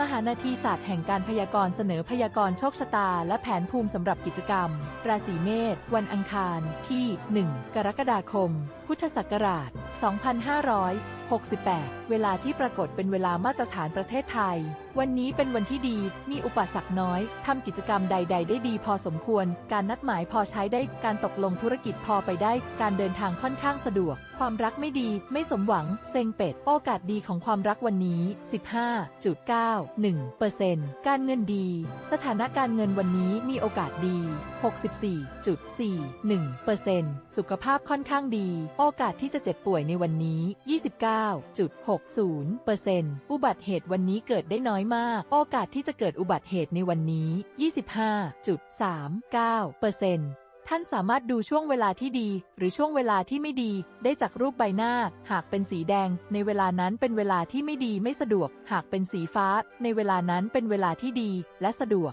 มหานาทีศาสตร์แห่งการพยากรณ์เสนอพยากรณ์โชคชะตา และแผนภูมิสำหรับกิจกรรม ราศีเมษวันอังคารที่ 1 กรกฎาคม พุทธศักราช 2568 เวลาที่ปรากฏเป็นเวลามาตรฐานประเทศไทย วันนี้เป็นวันที่ดี มีอุปสรรคน้อย ทำกิจกรรมใด ๆ ได้ดีพอสมควร การนัดหมายพอใช้ได้ การตกลงธุรกิจพอไปได้ การเดินทางค่อนข้างสะดวก ความรักไม่ดี ไม่สมหวัง เซ็งเป็ด โอกาสดีของความรักวันนี้ 15.91%การเงินดี สถานะการเงินวันนี้มีโอกาสดี 64.41%สุขภาพค่อนข้างดี โอกาสที่จะเจ็บป่วยในวันนี้ 29.60%อุบัติเหตุวันนี้เกิดได้น้อยมาก โอกาสที่จะเกิดอุบัติเหตุในวันนี้ 25.39%ท่านสามารถดูช่วงเวลาที่ดี หรือช่วงเวลาที่ไม่ดี ได้จากรูปใบหน้า หากเป็นสีแดง ในเวลานั้นเป็นเวลาที่ไม่ดีไม่สะดวก หากเป็นสีฟ้า ในเวลานั้นเป็นเวลาที่ดี และสะดวก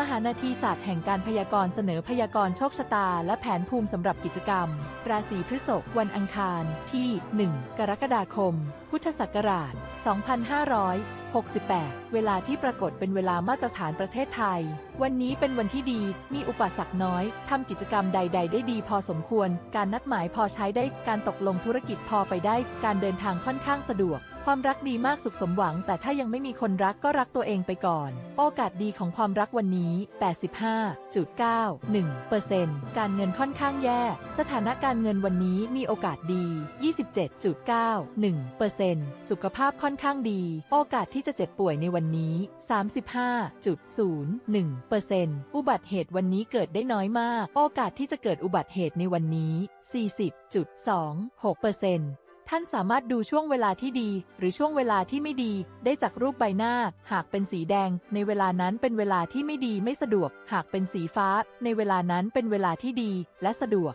มหานาทีศาสตร์แห่งการพยากรณ์เสนอพยากรณ์โชคชะตา และแผนภูมิสำหรับกิจกรรม ราศีพฤษภวันอังคาร ที่ 1 กรกฎาคม พุทธศักราช 2568 เวลาที่ปรากฏเป็นเวลามาตรฐานประเทศไทย วันนี้เป็นวันที่ดี มีอุปสรรคน้อย ทำกิจกรรมใด ๆ ได้ดีพอสมควร การนัดหมายพอใช้ได้ การตกลงธุรกิจพอไปได้ การเดินทางค่อนข้างสะดวก ความรักดีมากสุขสมหวัง แต่ถ้ายังไม่มีคนรักก็รักตัวเองไปก่อน โอกาสดีของความรักวันนี้ 85.91%การเงินค่อนข้างแย่ สถานะการเงินวันนี้มีโอกาสดี 27.91%สุขภาพค่อนข้างดี โอกาสที่จะเจ็บป่วยในวันนี้ 35.01%อุบัติเหตุวันนี้เกิดได้น้อยมาก โอกาสที่จะเกิดอุบัติเหตุในวันนี้ 40.26%ท่านสามารถดูช่วงเวลาที่ดี หรือช่วงเวลาที่ไม่ดี ได้จากรูปใบหน้า หากเป็นสีแดง ในเวลานั้นเป็นเวลาที่ไม่ดีไม่สะดวก หากเป็นสีฟ้า ในเวลานั้นเป็นเวลาที่ดี และสะดวก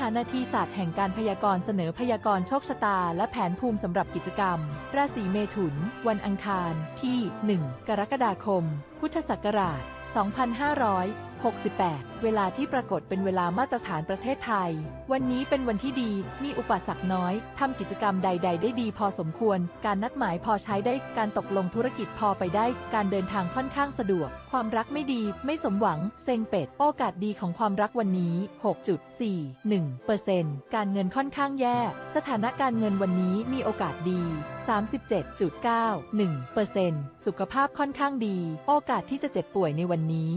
หานาทีศาสตร์แห่งการพยากรณ์เสนอพยากรณ์โชคชะตา และแผนภูมิสำหรับกิจกรรม ราศีเมถุน วันอังคารที่ 1 กรกฎาคม พุทธศักราช 2568 เวลาที่ปรากฏเป็นเวลามาตรฐานประเทศไทย วันนี้เป็นวันที่ดี มีอุปสรรคน้อย ทำกิจกรรมใด ๆ ได้ดีพอสมควร การนัดหมายพอใช้ได้ การตกลงธุรกิจพอไปได้ การเดินทางค่อนข้างสะดวก ความรักไม่ดี ไม่สมหวัง เซ็งเป็ด โอกาสดีของความรักวันนี้ 6.41%การเงินค่อนข้างแย่ สถานการเงินวันนี้มีโอกาสดี 37.91%สุขภาพค่อนข้างดี โอกาสกาสที่จะเจ็บป่วยในวันนี้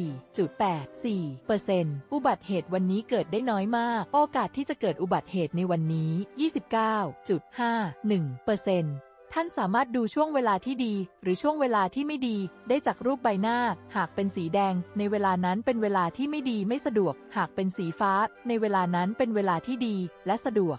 34.84%อุบัติเหตุวันนี้เกิดได้น้อยมาก โอกาสที่จะเกิดอุบัติเหตุในวันนี้ 29.51%ท่านสามารถดูช่วงเวลาที่ดี หรือช่วงเวลาที่ไม่ดี ได้จากรูปใบหน้า หากเป็นสีแดง ในเวลานั้นเป็นเวลาที่ไม่ดีไม่สะดวก หากเป็นสีฟ้า ในเวลานั้นเป็นเวลาที่ดี และสะดวก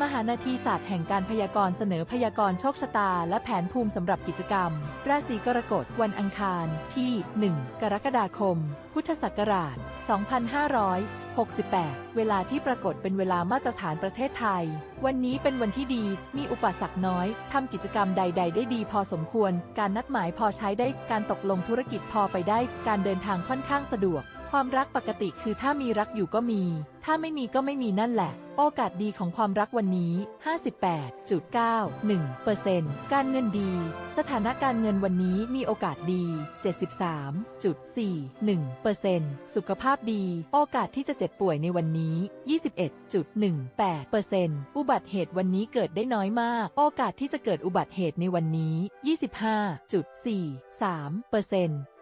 มหานาทีศาสตร์แห่งการพยากรณ์เสนอพยากรณ์โชคชะตา และแผนภูมิสำหรับกิจกรรม ราศีกรกฎวันอังคาร ที่ 1 กรกฎาคม พุทธศักราช 2568 เวลาที่ปรากฏเป็นเวลามาตรฐานประเทศไทย วันนี้เป็นวันที่ดี มีอุปสรรคน้อย ทำกิจกรรมใด ๆ ได้ดีพอสมควร การนัดหมายพอใช้ได้ การตกลงธุรกิจพอไปได้ การเดินทางค่อนข้างสะดวก ความรักปกติคือถ้ามีรักอยู่ก็มี ถ้าไม่มีก็ไม่มีนั่นแหละ โอกาสดีของความรักวันนี้ 58.91%การเงินดี สถานะการเงินวันนี้มีโอกาสดี 73.41%สุขภาพดี โอกาสที่จะเจ็บป่วยในวันนี้ 21.18%อุบัติเหตุวันนี้เกิดได้น้อยมาก โอกาสที่จะเกิดอุบัติเหตุในวันนี้ 25.43%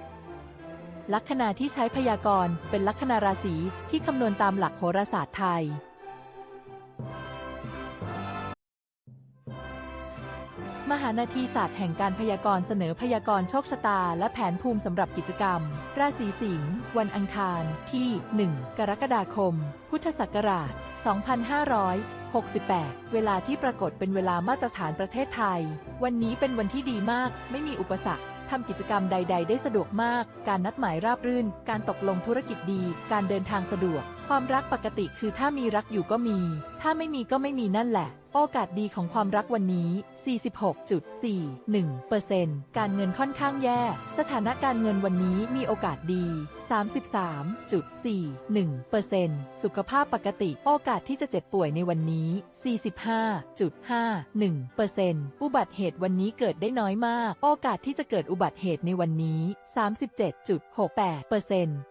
ลัคนาที่ใช้พยากรณ์เป็นลัคนาราศีที่คำนวณตามหลักโหราศาสตร์ไทย มหานาทีศาสตร์แห่งการพยากรณ์เสนอพยากรณ์โชคชะตา และแผนภูมิสำหรับกิจกรรม ราศีสิงห์วันอังคารที่ 1 กรกฎาคม พุทธศักราช 2568 เวลาที่ปรากฏเป็นเวลามาตรฐานประเทศไทย วันนี้เป็นวันที่ดีมาก ไม่มีอุปสรรค ทำกิจกรรมใด ๆ ได้สะดวกมาก การนัดหมายราบรื่น การตกลงธุรกิจดี การเดินทางสะดวก ความรักปกติคือถ้ามีรักอยู่ก็มี ถ้าไม่มีก็ไม่มีนั่นแหละ โอกาสดีของความรักวันนี้ 46.41%การเงินค่อนข้างแย่ สถานะการเงินวันนี้มีโอกาสดี 33.41%สุขภาพปกติ โอกาสที่จะเจ็บป่วยในวันนี้ 45.51%อุบัติเหตุวันนี้เกิดได้น้อยมาก โอกาสที่จะเกิดอุบัติเหตุในวันนี้ 37.68%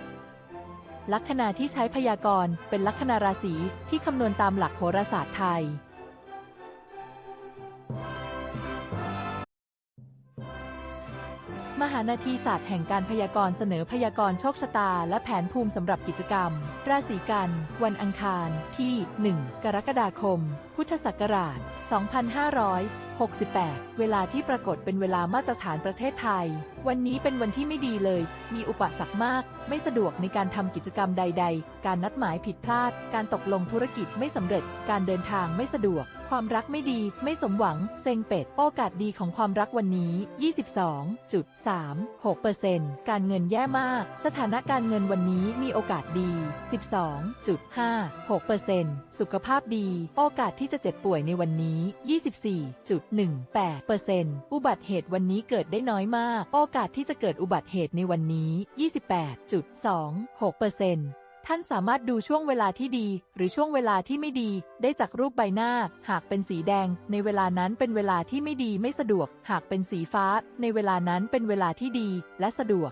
ลัคนาที่ใช้พยากรณ์เป็นลัคนาราศีที่คำนวณตามหลักโหราศาสตร์ไทย มหานาทีศาสตร์แห่งการพยากรณ์เสนอพยากรณ์โชคชะตา และแผนภูมิสำหรับกิจกรรม ราศีกัน วันอังคารที่ 1 กรกฎาคม พุทธศักราช68 เวลาที่ปรากฏเป็นเวลามาตรฐานประเทศไทย วันนี้เป็นวันที่ไม่ดีเลย มีอุปสรรคมาก ไม่สะดวกในการทำกิจกรรมใด ๆ การนัดหมายผิดพลาด การตกลงธุรกิจไม่สำเร็จ การเดินทางไม่สะดวก ความรักไม่ดี ไม่สมหวัง เซ็งเป็ด โอกาสดีของความรักวันนี้ 22.36%การเงินแย่มาก สถานะการเงินวันนี้มีโอกาสดี 12.56%สุขภาพดี โอกาสที่จะเจ็บป่วยในวันนี้24.18%อุบัติเหตุวันนี้เกิดได้น้อยมาก โอกาสที่จะเกิดอุบัติเหตุในวันนี้ 28.26%ท่านสามารถดูช่วงเวลาที่ดี หรือช่วงเวลาที่ไม่ดี ได้จากรูปใบหน้า หากเป็นสีแดง ในเวลานั้นเป็นเวลาที่ไม่ดีไม่สะดวก หากเป็นสีฟ้า ในเวลานั้นเป็นเวลาที่ดี และสะดวก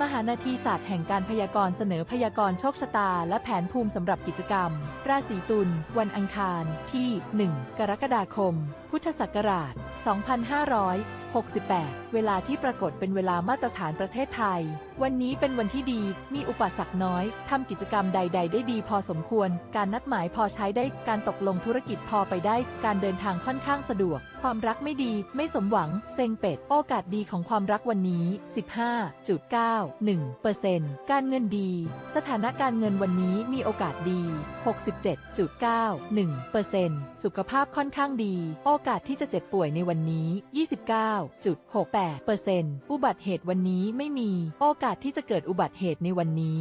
มหานาทีศาสตร์แห่งการพยากรณ์เสนอพยากรณ์โชคชะตา และแผนภูมิสำหรับกิจกรรม ราศีตุลวันอังคารที่ 1 กรกฎาคม พุทธศักราช 68 เวลาที่ปรากฏเป็นเวลามาตรฐานประเทศไทย วันนี้เป็นวันที่ดี มีอุปสรรคน้อย ทำกิจกรรมใด ๆ ได้ดีพอสมควร การนัดหมายพอใช้ได้ การตกลงธุรกิจพอไปได้ การเดินทางค่อนข้างสะดวก ความรักไม่ดี ไม่สมหวัง เซ็งเป็ด โอกาสดีของความรักวันนี้ 15.91%การเงินดี สถานการเงินวันนี้มีโอกาสดี 67.91%สุขภาพค่อนข้างดี โอกาสที่จะเจ็บป่วยในวันนี้29.68%อุบัติเหตุวันนี้ไม่มี โอกาสที่จะเกิดอุบัติเหตุในวันนี้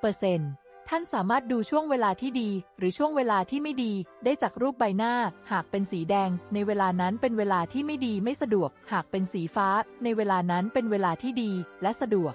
22.68%ท่านสามารถดูช่วงเวลาที่ดี หรือช่วงเวลาที่ไม่ดี ได้จากรูปใบหน้า หากเป็นสีแดง ในเวลานั้นเป็นเวลาที่ไม่ดีไม่สะดวก หากเป็นสีฟ้า ในเวลานั้นเป็นเวลาที่ดี และสะดวก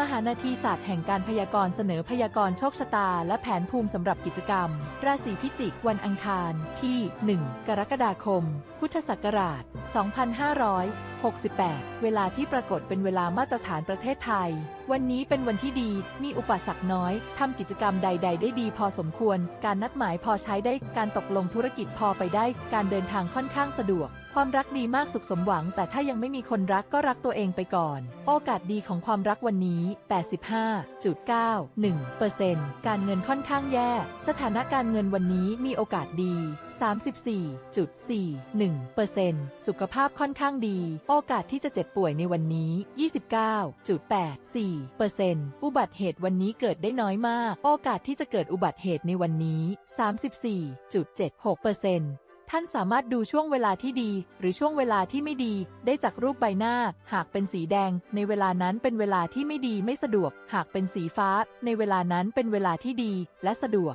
มหานาทีศาสตร์แห่งการพยากรณ์เสนอพยากรณ์โชคชะตา และแผนภูมิสำหรับกิจกรรม ราศีพิจิกวันอังคารที่ 1 กรกฎาคม พุทธศักราช 68 เวลาที่ปรากฏเป็นเวลามาตรฐานประเทศไทย วันนี้เป็นวันที่ดี มีอุปสรรคน้อย ทำกิจกรรมใด ๆ ได้ดีพอสมควร การนัดหมายพอใช้ได้ การตกลงธุรกิจพอไปได้ การเดินทางค่อนข้างสะดวก ความรักดีมากสุขสมหวัง แต่ถ้ายังไม่มีคนรักก็รักตัวเองไปก่อน โอกาสดีของความรักวันนี้ 85.91%การเงินค่อนข้างแย่ สถานะการเงินวันนี้มีโอกาสดี 34.41%สุขภาพค่อนข้างดีโอกาสที่จะเจ็บป่วยในวันนี้ 29.84%อุบัติเหตุวันนี้เกิดได้น้อยมาก โอกาสที่จะเกิดอุบัติเหตุในวันนี้ 34.76%ท่านสามารถดูช่วงเวลาที่ดี หรือช่วงเวลาที่ไม่ดี ได้จากรูปใบหน้า หากเป็นสีแดง ในเวลานั้นเป็นเวลาที่ไม่ดีไม่สะดวก หากเป็นสีฟ้า ในเวลานั้นเป็นเวลาที่ดี และสะดวก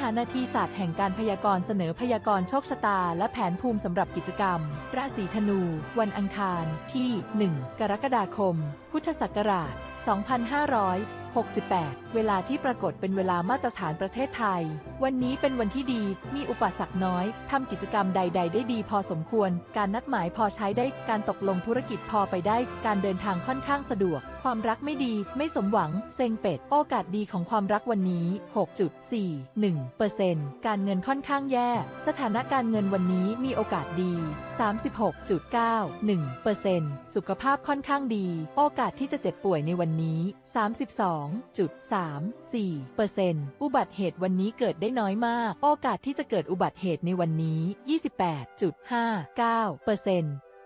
หานาทีศาสตร์แห่งการพยากรณ์เสนอพยากรณ์โชคชะตา และแผนภูมิสำหรับกิจกรรม ราศีธนู วันอังคารที่ 1 กรกฎาคม พุทธศักราช 2568 เวลาที่ปรากฏเป็นเวลามาตรฐานประเทศไทย วันนี้เป็นวันที่ดี มีอุปสรรคน้อย ทำกิจกรรมใด ๆ ได้ดีพอสมควร การนัดหมายพอใช้ได้ การตกลงธุรกิจพอไปได้ การเดินทางค่อนข้างสะดวกความรักไม่ดีไม่สมหวัง เซ็งเป็ด โอกาสดีของความรักวันนี้ 6.41%การเงินค่อนข้างแย่ สถานะการเงินวันนี้มีโอกาสดี 36.91%สุขภาพค่อนข้างดี โอกาสที่จะเจ็บป่วยในวันนี้ 32.34%อุบัติเหตุวันนี้เกิดได้น้อยมาก โอกาสที่จะเกิดอุบัติเหตุในวันนี้ 28.59%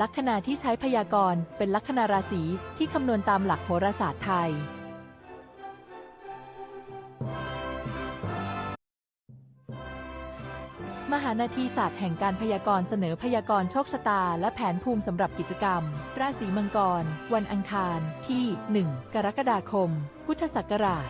ลัคนาที่ใช้พยากรณ์เป็นลัคนาราศีที่คำนวณตามหลักโหราศาสตร์ไทย มหานาทีศาสตร์แห่งการพยากรณ์เสนอพยากรณ์โชคชะตา และแผนภูมิสำหรับกิจกรรม ราศีมังกร วันอังคารที่ 1 กรกฎาคม พุทธศักราช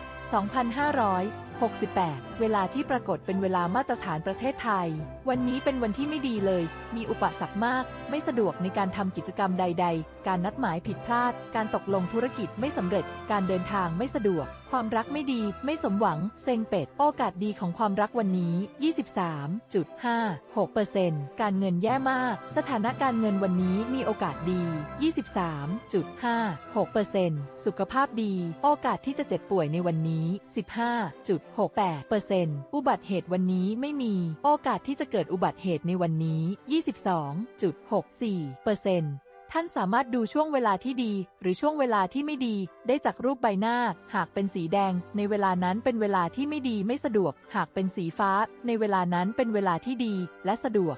2568 เวลาที่ปรากฏเป็นเวลามาตรฐานประเทศไทย วันนี้เป็นวันที่ไม่ดีเลย มีอุปสรรคมาก ไม่สะดวกในการทำกิจกรรมใด ๆ การนัดหมายผิดพลาด การตกลงธุรกิจไม่สำเร็จ การเดินทางไม่สะดวก ความรักไม่ดี ไม่สมหวัง เซ็งเป็ด โอกาสดีของความรักวันนี้ 23.56%การเงินแย่มาก สถานะการเงินวันนี้มีโอกาสดี 23.56%สุขภาพดี โอกาสที่จะเจ็บป่วยในวันนี้ 15.68%อุบัติเหตุวันนี้ไม่มี โอกาสที่จะเกิดอุบัติเหตุในวันนี้ 22.64%ท่านสามารถดูช่วงเวลาที่ดี หรือช่วงเวลาที่ไม่ดี ได้จากรูปใบหน้า หากเป็นสีแดง ในเวลานั้นเป็นเวลาที่ไม่ดีไม่สะดวก หากเป็นสีฟ้า ในเวลานั้นเป็นเวลาที่ดี และสะดวก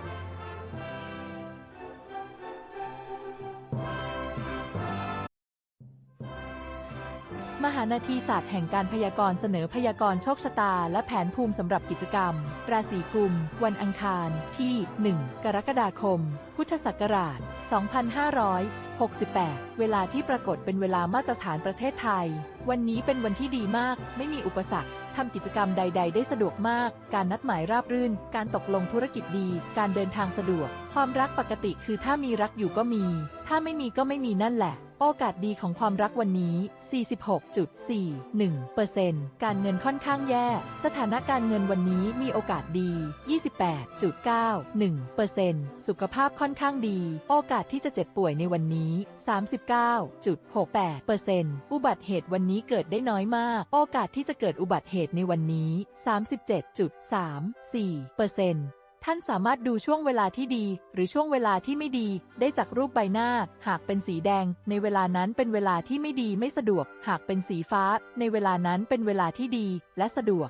านาทีศาสตร์แห่งการพยากรณ์เสนอพยากรณ์โชคชะตา และแผนภูมิสำหรับกิจกรรม ราศีกุม วันอังคารที่ 1 กรกฎาคม พุทธศักราช 2568 เวลาที่ปรากฏเป็นเวลามาตรฐานประเทศไทย วันนี้เป็นวันที่ดีมาก ไม่มีอุปสรรค ทำกิจกรรมใด ๆ ได้สะดวกมาก การนัดหมายราบรื่น การตกลงธุรกิจดี การเดินทางสะดวก ความรักปกติคือถ้ามีรักอยู่ก็มี ถ้าไม่มีก็ไม่มีนั่นแหละ โอกาสดีของความรักวันนี้ 46.41%การเงินค่อนข้างแย่ สถานะการเงินวันนี้มีโอกาสดี 28.91%สุขภาพค่อนข้างดี โอกาสที่จะเจ็บป่วยในวันนี้ 39.68%อุบัติเหตุวันนี้เกิดได้น้อยมาก โอกาสที่จะเกิดอุบัติเหตุในวันนี้ 37.34%ท่านสามารถดูช่วงเวลาที่ดี หรือช่วงเวลาที่ไม่ดี ได้จากรูปใบหน้า หากเป็นสีแดง ในเวลานั้นเป็นเวลาที่ไม่ดีไม่สะดวก หากเป็นสีฟ้า ในเวลานั้นเป็นเวลาที่ดี และสะดวก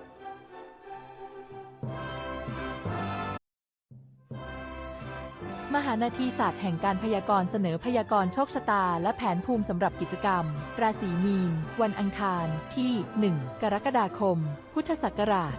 านาทีศาสตร์แห่งการพยากรณ์เสนอพยากรณ์โชคชะตา และแผนภูมิสำหรับกิจกรรม ราศีมีน วันอังคารที่ 1 กรกฎาคม พุทธศักราช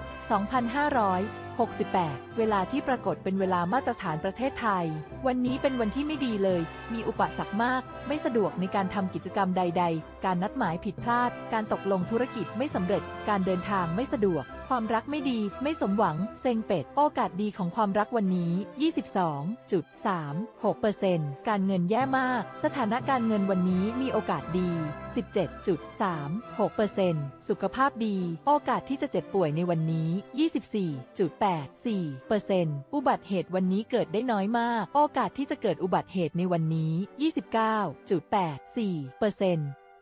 2568 เวลาที่ปรากฏเป็นเวลามาตรฐานประเทศไทย วันนี้เป็นวันที่ไม่ดีเลย มีอุปสรรคมาก ไม่สะดวกในการทำกิจกรรมใด ๆ การนัดหมายผิดพลาด การตกลงธุรกิจไม่สำเร็จ การเดินทางไม่สะดวก ความรักไม่ดี ไม่สมหวัง เซ็งเป็ด โอกาสดีของความรักวันนี้ 22.36%การเงินแย่มาก สถานะการเงินวันนี้มีโอกาสดี 17.36%สุขภาพดี โอกาสที่จะเจ็บป่วยในวันนี้ 24.84%อุบัติเหตุวันนี้เกิดได้น้อยมาก โอกาสที่จะเกิดอุบัติเหตุในวันนี้ 29.84%